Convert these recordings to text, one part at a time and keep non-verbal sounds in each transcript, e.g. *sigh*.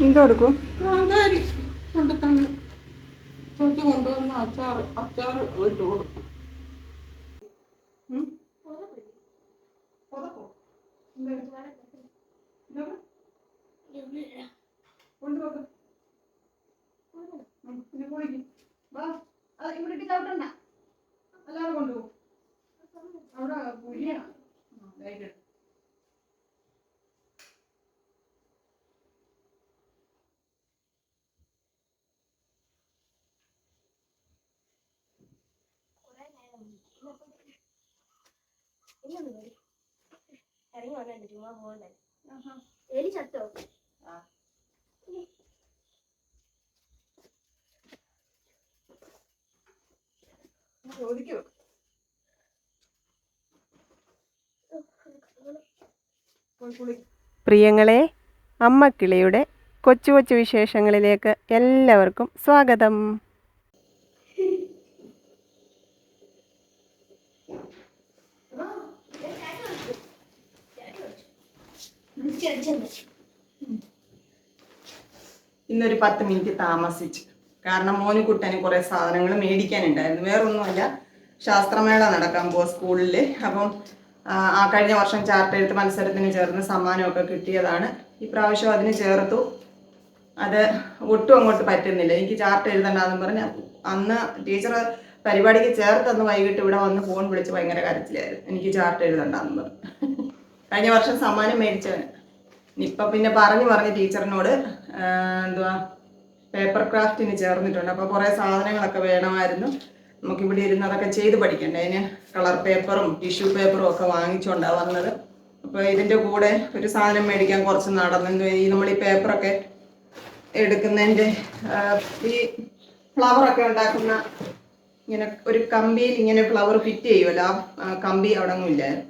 എന്ത് കൊടുക്കും കൊണ്ടുവന്ന് അച്ചാർ അച്ചാർ ഇട്ട് കൊടുക്കും ഉം? പുതപ്പോ? എന്ത്? എന്താണ്? കൊണ്ടുപോക്ക്. ഉം, പിന്നെ പോയിക്ക്. വാ. അത് ഇവിടെ ഇട്ട് ചവിട്ടണ്ട. അല്ലാതെ കൊണ്ടുപോ. അവിടെ കുഴിയാണ്. ആ, ദാ ഇത്. ഇറങ്ങി വന്നു ചുമ്മാ ആഹാ. എലി ചത്തോ? ആ. ചോദിക്കൂ. പോയി കുളി. പ്രിയങ്ങളെ അമ്മക്കിളിയുടെ കൊച്ചു കൊച്ചു വിശേഷങ്ങളിലേക്ക് എല്ലാവർക്കും സ്വാഗതം. ഇന്നൊരു പത്ത് മിനിറ്റ് താമസിച്ചു. കാരണം മോനുകുട്ടന് കുറെ സാധനങ്ങൾ മേടിക്കാനുണ്ടായിരുന്നു. വേറൊന്നുമല്ല ശാസ്ത്രമേള നടക്കാൻ പോവാ സ്കൂളിൽ അപ്പം ആ, കഴിഞ്ഞ വർഷം ചാർട്ട് എഴുത്ത് മത്സരത്തിന് ചേർന്ന് സമ്മാനമൊക്കെ കിട്ടിയതാണ്. ഇപ്രാവശ്യം അതിന് ചേർത്തു. അത് ഒട്ടും അങ്ങോട്ട് പറ്റുന്നില്ല. എനിക്ക് ചാർട്ട് എഴുതണ്ടെന്ന് പറഞ്ഞ അന്ന് ടീച്ചർ പരിപാടിക്ക് ചേർത്തന്ന് വൈകിട്ട് ഇവിടെ വന്ന് ഫോൺ വിളിച്ച് ഭയങ്കര കരച്ചിലായിരുന്നു. എനിക്ക് ചാർട്ട് എഴുതണ്ടെന്ന് പറഞ്ഞു. കഴിഞ്ഞ വർഷം സമ്മാനം മേടിച്ചവന്. ഇപ്പം പിന്നെ പറഞ്ഞു പറഞ്ഞ് ടീച്ചറിനോട് എന്തുവാ പേപ്പർ ക്രാഫ്റ്റിന് ചേർന്നിട്ടുണ്ട്. അപ്പോൾ കുറേ സാധനങ്ങളൊക്കെ വേണമായിരുന്നു. നമുക്കിവിടെ ഇരുന്ന് അതൊക്കെ ചെയ്ത് പഠിക്കണ്ടേ? അതിന് കളർ പേപ്പറും ടിഷ്യൂ പേപ്പറും ഒക്കെ വാങ്ങിച്ചുകൊണ്ടാണ് വന്നത്. അപ്പോൾ ഇതിന്റെ കൂടെ ഒരു സാധനം മേടിക്കാൻ കുറച്ച് നടന്നു. ഈ നമ്മൾ ഈ പേപ്പറൊക്കെ എടുക്കുന്നതിന്റെ ഈ ഫ്ലവറൊക്കെ ഉണ്ടാക്കുന്ന ഇങ്ങനെ ഒരു കമ്പിയിൽ ഇങ്ങനെ ഫ്ലവർ ഫിറ്റ് ചെയ്യുമല്ലോ ആ കമ്പി അവിടെ ഒന്നും ഇല്ലായിരുന്നു.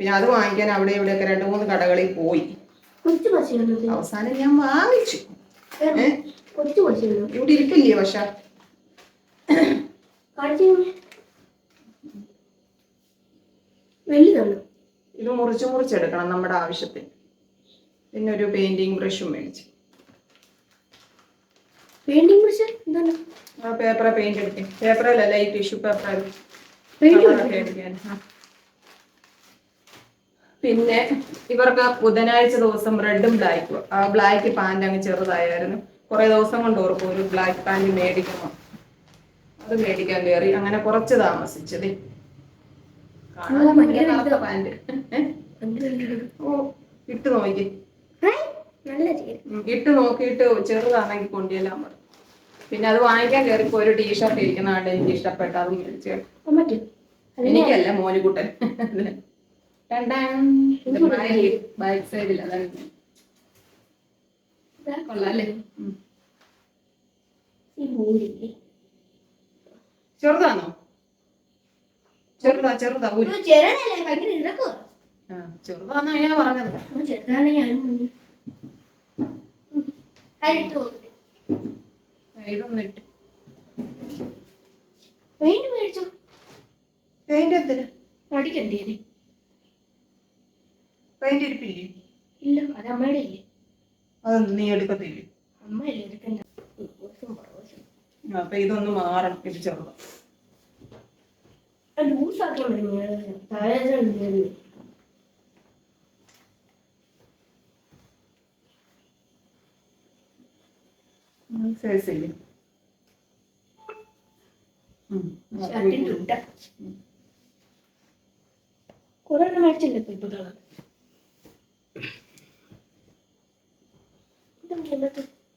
പിന്നെ അത് വാങ്ങിക്കാൻ അവിടെ ഇവിടെയൊക്കെ രണ്ട് മൂന്ന് കടകളിൽ പോയി. അവസാനം ഞാൻ വാങ്ങിച്ചു. ഇവിടെ ഇരിപ്പില്ലേ പക്ഷെ ഇത് മുറിച്ച് മുറിച്ചെടുക്കണം നമ്മുടെ ആവശ്യത്തിന്. പിന്നെ ഒരു പെയിന്റിങ് ബ്രഷും മേടിച്ചു. പെയിന്റിംഗ് ബ്രഷ് എന്താണ് ആ പേപ്പറെ പെയിന്റ് അടിക്കാൻ പേപ്പറല്ല ലൈറ്റ് ടിഷ്യൂ പേപ്പർ പെയിന്റ് അടിക്കാൻ. പിന്നെ ഇവർക്ക് ബുധനാഴ്ച ദിവസം റെഡും ബ്ലാക്കും ആ ബ്ലാക്ക് പാന്റ് അങ്ങ് ചെറുതായിരുന്നു കുറെ ദിവസം കൊണ്ട് ഓർക്കും ഒരു ബ്ലാക്ക് പാന്റ് മേടിക്കണം അത് മേടിക്കാൻ കയറി അങ്ങനെ കുറച്ച് താമസിച്ചത്. പാന്റ് ഓ ഇട്ട് നോക്കി. ഇട്ട് നോക്കിയിട്ട് ചെറുതാണെങ്കിൽ കൊണ്ടുചെല്ലാൻ പറഞ്ഞു പിന്നെ അത് വാങ്ങിക്കാൻ കയറിപ്പോ ഒരു ടീഷർട്ട് ഇരിക്കുന്ന കണ്ട് എനിക്ക് ഇഷ്ടപ്പെട്ട അത് മേടിച്ചു എനിക്കല്ല മോനുകുട്ടൻ. ബാക്ക് സൈഡിൽ. അതാണ്. ചെറുതാണോ? ചെറുതാ ചെറുതാ ആ, ചെറുതാന്നാ ഞാൻ പറഞ്ഞത്. പെയിന്റ് മേടിച്ചു? പെയിന്റ് എന്തിന്? അടിക്കണ്ടേ പെയിന്റ് ഇരിപ്പില്ലേ ഇല്ല അത് അമ്മയുടെ ഇല്ലേ അതൊന്നും നീ എടുക്കത്തില്ലേ? അമ്മയല്ലേ എടുക്കണ്ട? ദിവസം പ്രാവശ്യം ആ, അപ്പൊ ഇതൊന്ന് മാറണം ഇത് ചെറുതാ. ലൂസാക്കണം താഴെ സൈസ് ഇല്ലേ ഉം. ആ, ഷർട്ടിന്റെ ഉണ്ട. കുറെ മേടിച്ചില്ലേ ഇപ്പൊ ഇപ്പൊ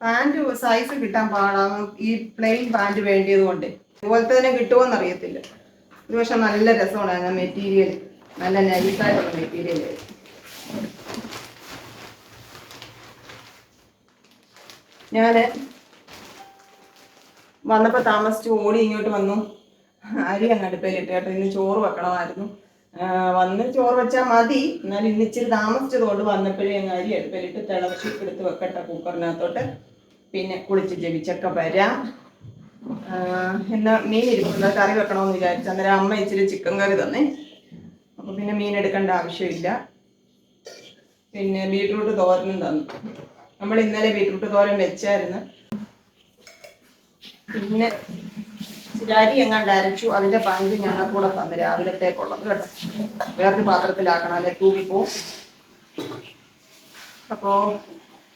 പാന്റ് സൈസ് കിട്ടാൻ പാടാണ് ഈ പ്ലെയിൻ പാന്റ് വേണ്ടിയത് കൊണ്ട്. ഇതുപോലത്തെ തന്നെ കിട്ടുമോന്ന് അറിയത്തില്ല. ഇത് പക്ഷെ നല്ല രസമാണ് മെറ്റീരിയൽ നല്ല നൈസായിട്ടുള്ള മെറ്റീരിയൽ ഞാൻ വന്നപ്പോ താമസിച്ച് ഓടി ഇങ്ങോട്ട് വന്നു. അരി അങ്ങ് അടുപ്പയിലിട്ട് കേട്ടോ. ഇന്ന് ചോറ് വെക്കണമായിരുന്നു. വന്ന് ചോറ് വെച്ചാൽ മതി. എന്നാലും ഇന്ന് ഇച്ചിരി താമസിച്ചതുകൊണ്ട് വന്നപ്പോഴേ അരി അടുപ്പയിലിട്ട് തിളച്ച് എടുത്ത് വെക്കട്ടെ കുക്കറിനകത്തോട്ട്. പിന്നെ കുളിച്ച് ജപിച്ചൊക്കെ വരാം. എന്നാ മീൻ ഇരിക്കുന്ന കറി വെക്കണമെന്ന് വിചാരിച്ചു. അന്നേരം അമ്മ ഇച്ചിരി ചിക്കൻ കറി തന്നേ. അപ്പൊ പിന്നെ മീൻ എടുക്കേണ്ട ആവശ്യമില്ല. പിന്നെ ബീട്രൂട്ട് തോരനും തന്നു. നമ്മൾ ഇന്നലെ ബീട്രൂട്ട് തോരൻ വെച്ചായിരുന്നു. പിന്നെ അരി എങ്ങാണ്ട് അരച്ചു അതിന്റെ പങ്ക് ഞങ്ങൾക്ക് കൂടെ തന്നു രാവിലത്തേക്കുള്ളത് കേട്ടോ. വേറൊരു പാത്രത്തിലാക്കണം അല്ലെ? തൂകിപ്പോവും അപ്പോ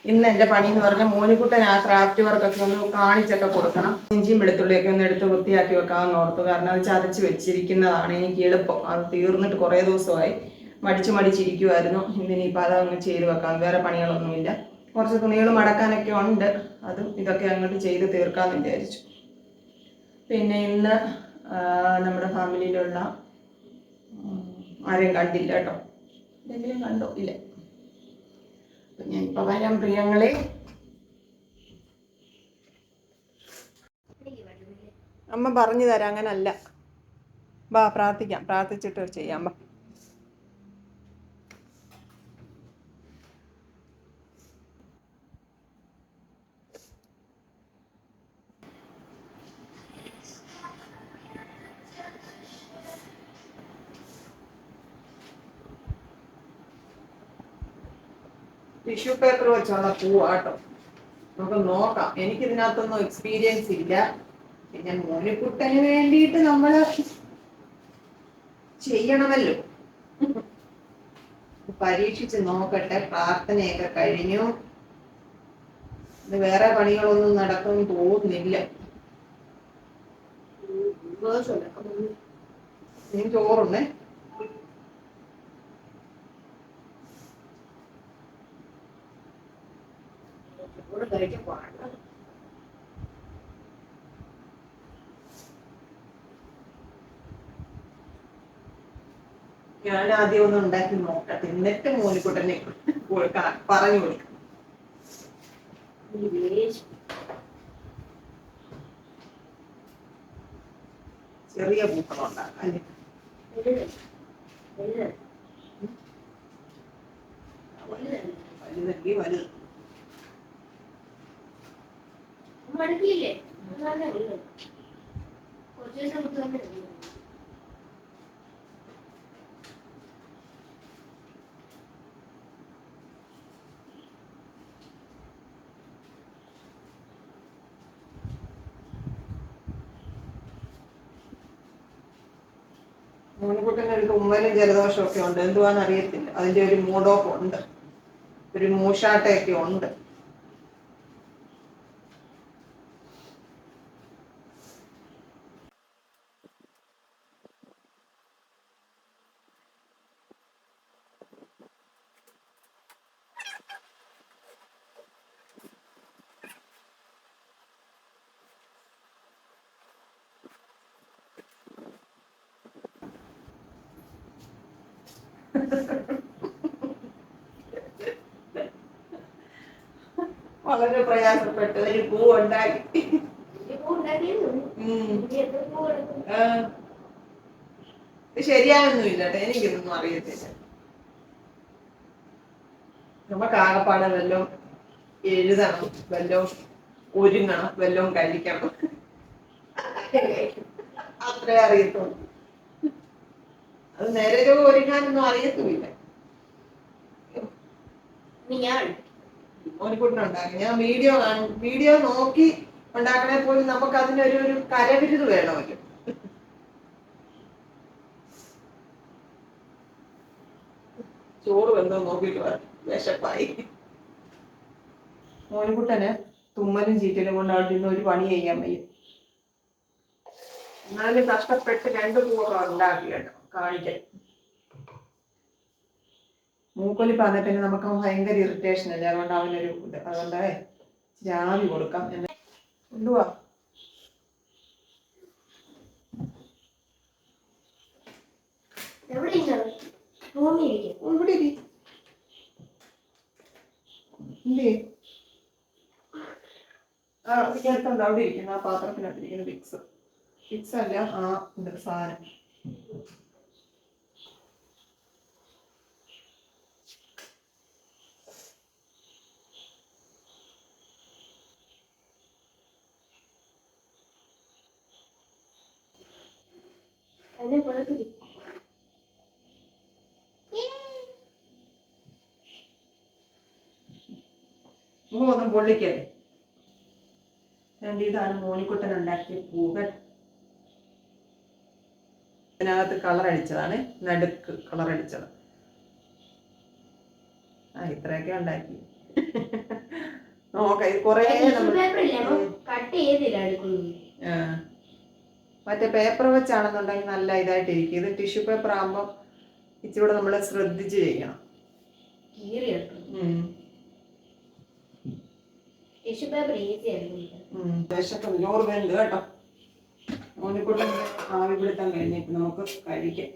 ഇന്ന് എന്റെ പണി എന്ന് പറഞ്ഞാൽ മോനിക്കുട്ടൻ ആ ക്രാഫ്റ്റ് വർക്കൊക്കെ ഒന്ന് കാണിച്ചൊക്കെ കൊടുക്കണം. ഇഞ്ചിയും വെളുത്തുള്ളിയൊക്കെ ഒന്ന് എടുത്ത് വൃത്തിയാക്കി വെക്കാമെന്ന് ഓർത്തു. കാരണം അത് ചതച്ച് വെച്ചിരിക്കുന്നതാണ്. എനിക്ക് എളുപ്പം. അത് തീർന്നിട്ട് കുറേ ദിവസമായി മടിച്ചു മടിച്ചിരിക്കുമായിരുന്നു ഇന്നിനിപ്പോൾ അതങ്ങ് ചെയ്ത് വെക്കാം. വേറെ പണികളൊന്നുമില്ല. കുറച്ച് തുണികൾ മടക്കാനൊക്കെ ഉണ്ട്. അതും ഇതൊക്കെ അങ്ങോട്ട് ചെയ്ത് തീർക്കാമെന്ന് വിചാരിച്ചു. പിന്നെ ഇന്ന് നമ്മുടെ ഫാമിലിയിലുള്ള ആരെയും കണ്ടില്ല കേട്ടോ. എന്തെങ്കിലും കണ്ടോ? ഇല്ല. ഞാൻ ഇപ്പൊ വരാം പ്രിയങ്ങളെ. അമ്മ പറഞ്ഞു തരാം അങ്ങനല്ല. വാ പ്രാർത്ഥിക്കാം. പ്രാർത്ഥിച്ചിട്ട് ചെയ്യാം ബാ ടിഷ്യൂ പേപ്പർ വെച്ചുള്ള പൂവാട്ടോ. നമുക്ക് നോക്കാം. എനിക്ക് ഇതിനകത്തൊന്നും എക്സ്പീരിയൻസ് ഇല്ല. പിന്നെ മോനിക്കുട്ടന് വേണ്ടിയിട്ട് നമ്മൾ ചെയ്യണമല്ലോ. പരീക്ഷിച്ച് നോക്കട്ടെ. പ്രാർത്ഥനയൊക്കെ കഴിഞ്ഞു. വേറെ പണികളൊന്നും നടക്കും തോന്നുന്നില്ല. ചോറുണ്ടേ ഇവിടെ കഴിക്കാൻ പാടില്ല. ഞാൻ ആദ്യം ഒന്ന് ഉണ്ടാക്കി നോക്കട്ടെ. എന്നിട്ട് മോനിക്കുട്ടനെ പറഞ്ഞു കൊടുക്കാം. ചെറിയ പൂക്കൾ അല്ലേ? വലുതല്ലേ? വലുത്. വലുത്. വലുതെങ്കിൽ വലുത് മടുക്കില്ലേ. കുറച്ച് ദിവസം ഒരു തുമ്മലും ജലദോഷവും ഒക്കെ ഉണ്ട്. എന്തുവാന്ന് അറിയത്തില്ല. അതിന്റെ ഒരു മൂഡ് ഓഫ് ഉണ്ട് ഒരു മൂഷാട്ടയൊക്കെ ഉണ്ട്. *laughs* വളരെ പ്രയാസപ്പെട്ട് ഒരു പൂ ഉണ്ടാക്കി ശരിയായൊന്നുമില്ല കേട്ടോ. എനിക്കിതൊന്നും അറിയത്തില്ല. നമുക്ക് ആകപ്പാടെ വല്ലതും എഴുതണം വല്ലതും ഒരുങ്ങണം വല്ലതും കഴിക്കണം. അത്രേ അറിയത്തുള്ളൂ. അത് നേരെ ഒരുങ്ങാനൊന്നും അറിയത്തുമില്ല. ഇനി ഞാൻ വീഡിയോ ഞാൻ വീഡിയോ വീഡിയോ നോക്കി ഉണ്ടാക്കണേ പോലും നമുക്ക് അതിനൊരു ഒരു കരവിരുത് വേണമല്ലോ. ചോറ് വെന്തോ നോക്കിയിട്ട് വിശപ്പായി. മോനിക്കുട്ടന് തുമ്മലും ചീറ്റലും കൊണ്ട് അവിടെ നിന്ന് ഒരു പണി ചെയ്യാൻ വയ്യ. എന്നാലും കഷ്ടപ്പെട്ട് രണ്ട് പൂവൊക്കെ ഉണ്ടാക്കി കേട്ടോ കാണിക്കാൻ മൂക്കൊലി പിന്നെ നമുക്ക് ഭയങ്കര ഇറിറ്റേഷൻ അല്ലേ? അതുകൊണ്ട് അവനൊരു ഇത്. അതുകൊണ്ട് രാവി കൊടുക്കാം എന്ന്. കൊണ്ടുപോവാ ഇവിടെ. ഇല്ലേ ആ പാത്രത്തിനകത്തിരിക്കുന്നു അവിടെ ഇരിക്കുന്ന? ആ പാത്രത്തിനകത്തിരിക്കുന്ന വിക്സ്. വിക്സ് അല്ല ആ ഉണ്ട് സാധനം. അതിനെ പുറത്തിരി ഒന്നും പൊള്ളിക്കല്ലേ രണ്ട് ഇതാണ് മോനിക്കുട്ടൻ ഉണ്ടാക്കിയ പൂകൾ ഇതിനകത്ത് കളർ അടിച്ചതാണ്. നടുക്ക് കളർ അടിച്ചത് ആ ഇത്രയൊക്കെ ഉണ്ടാക്കി. നോക്കാം ഇത് കുറേ കട്ട് ചെയ്തില്ല. മറ്റേ പേപ്പർ വെച്ചാണെന്നുണ്ടെങ്കിൽ നല്ല ഇതായിട്ട് ഇരിക്കും ഇത് ടിഷ്യൂ പേപ്പർ ആകുമ്പോൾ ഇച്ചിരി നമ്മൾ ശ്രദ്ധിച്ച് ചെയ്യണം. വിശക്കും ചോറ് കേട്ടോ. മോനിക്കൂടെ ആവി കഴിഞ്ഞിട്ട് നമുക്ക് കഴിക്കാം.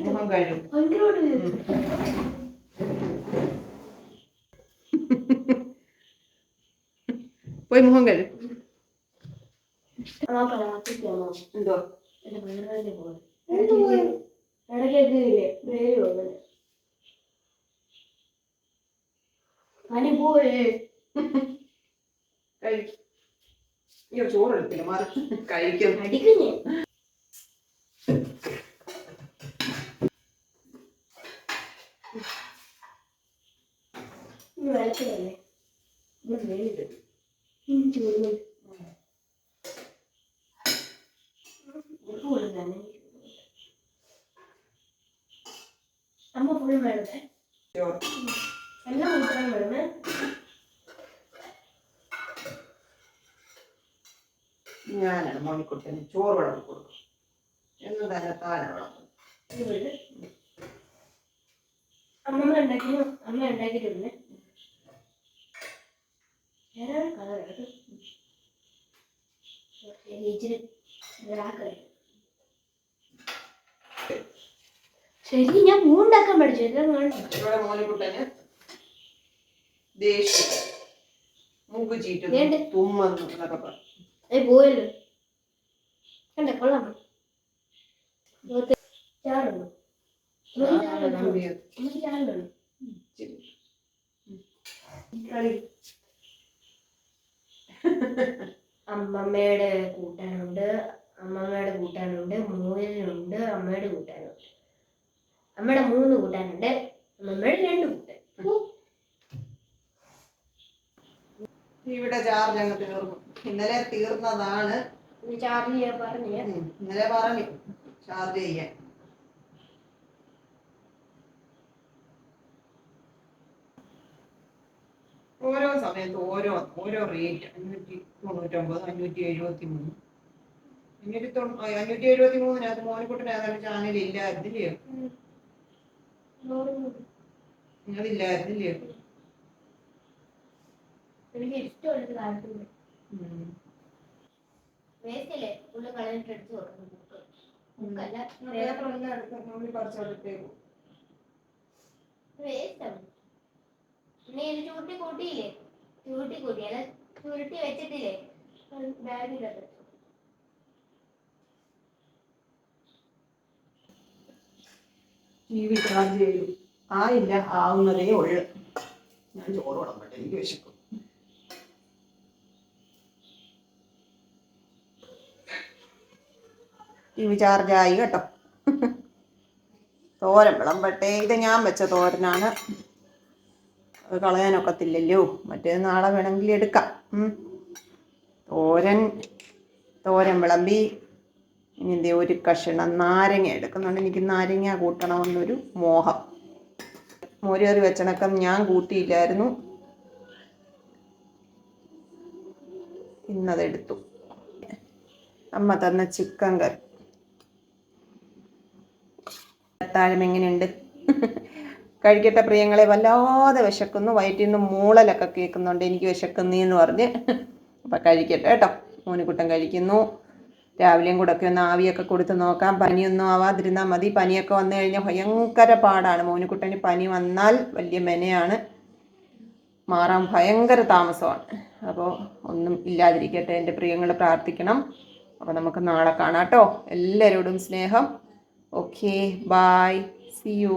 മുഖം ഭയങ്കരമായിട്ട് പോയി മുഖം കഴുകും. എന്തോ? പനി പോയേ. കഴിക്കും അയ്യോ ചോറ് എടുത്തില്ല മാറി കഴിക്കും. അടിക്കുന്നേ. ഇവിടെ വേണിട്ട് ചൂടുന്നു തന്നെ അമ്മ ഫുള്ളും വേണമേ എല്ലാം കൂട്ടാൻ വേണമേ ഞാനാണ് മോനിക്കുട്ടന് ചോറ് വിളമ്പി കൊടുക്കും. എന്ന് തന്നെ താനെ വിളമ്പും. അമ്മ ഉണ്ടാക്കി അമ്മ ഉണ്ടാക്കിയിട്ടുണ്ട്. വേറെ കളർ ഇച്ചിരി ബ്ലാക്ക് ശരി ഞാൻ മൂണ്ടാക്കാൻ പഠിച്ചു എല്ലാം ദേഷ്യം. മൂക്ക് ചീറ്റുന്നു. തുമ്മുന്നു എന്നൊക്കെ പോയല്ലോ. കണ്ടേ കൊള്ളാം. ഇച്ചിരി. കളി. *laughs* അമ്മമ്മയുടെ കൂട്ടാനുണ്ട് അമ്മമ്മയുടെ കൂട്ടാനുണ്ട് മോയലിനുണ്ട് അമ്മയുടെ കൂട്ടാനുണ്ട്. അമ്മയുടെ മൂന്ന് കൂട്ടാനുണ്ട് അമ്മമ്മയുടെ രണ്ട് കൂട്ടൻ ഇവിടെ ചാർജ് അങ്ങ് തീർന്നു ഇന്നലെ തീർന്നതാണ്. ചാർജ് ചെയ്യാൻ പറഞ്ഞു ഇന്നലെ പറഞ്ഞു. ചാർജ് ചെയ്യാൻ. ഓരോ സമയത്ത് ഓരോ ഓരോ റേറ്റ് അഞ്ഞൂറ്റി തൊണ്ണൂറ്റൊമ്പത് അഞ്ഞൂറ്റി എഴുപത്തി മൂന്ന് അഞ്ഞൂറ്റി തൊണ്ണൂ അഞ്ഞൂറ്റി എഴുപത്തി മൂന്നിനകത്ത് മോനിക്കുട്ടിന് ഏതാണ്ട് ചാനൽ ഇല്ലായിരുന്നില്ലയോ? നിങ്ങളില്ലായിരുന്നില്ലയോ? വേസ്റ്റ് ആണ് പിന്നെ ഇത് ചൂട്ടി കൂട്ടിയില്ലേ? ചൂട്ടി കൂട്ടി അല്ല ചുരുട്ടി വെച്ചിട്ടില്ലേ? ബാഗിലത് ടി വി ചാർജ് ചെയ്യും ആയില്ല ആവുന്നതേ ഉള്ളു. ഞാൻ ചോറ് വിളമ്പട്ടെ എനിക്ക് വിശക്കും ടി വി ചാർജ് ആയി കേട്ടോ. തോരൻ വിളമ്പട്ടെ ഇത് ഞാൻ വെച്ച തോരനാണ്. അത് കളയാനൊക്കത്തില്ലല്ലോ. മറ്റേ നാളെ വേണമെങ്കിൽ എടുക്കാം. തോരൻ തോരൻ വിളമ്പി. ഇനി എന്തേ ഒരു കഷണം നാരങ്ങ എടുക്കുന്നുണ്ട്. എനിക്ക് നാരങ്ങ കൂട്ടണമെന്നൊരു മോഹം. മോരേറി വെച്ചണക്കം ഞാൻ കൂട്ടിയില്ലായിരുന്നു. ഇന്നതെടുത്തു. അമ്മ തന്ന ചിക്കൻ കറി. അത്താഴം എങ്ങനെയുണ്ട് കഴിക്കട്ടെ പ്രിയങ്ങളെ വല്ലാതെ വിശക്കുന്നു. വയറ്റിൽ നിന്ന് മൂളലൊക്കെ കേൾക്കുന്നുണ്ട്. എനിക്ക് വിശക്കുന്നീന്ന് പറഞ്ഞ് അപ്പം കഴിക്കട്ടെ കേട്ടോ. മോനുകുട്ടൻ കഴിക്കുന്നു. രാവിലെയും കൂടെ ഒക്കെ ഒന്ന് ആവിയൊക്കെ കൊടുത്ത് നോക്കാം. പനിയൊന്നും ആവാതിരുന്നാൽ മതി. പനിയൊക്കെ വന്നു കഴിഞ്ഞാൽ ഭയങ്കര പാടാണ്. മോനുകുട്ടന് പനി വന്നാൽ വലിയ മെനയാണ്. മാറാൻ ഭയങ്കര താമസമാണ്. അപ്പോൾ ഒന്നും ഇല്ലാതിരിക്കട്ടെ എന്റെ പ്രിയങ്ങൾ പ്രാർത്ഥിക്കണം. അപ്പോൾ നമുക്ക് നാളെ കാണാം കേട്ടോ. എല്ലാവരോടും സ്നേഹം. Okay bye C U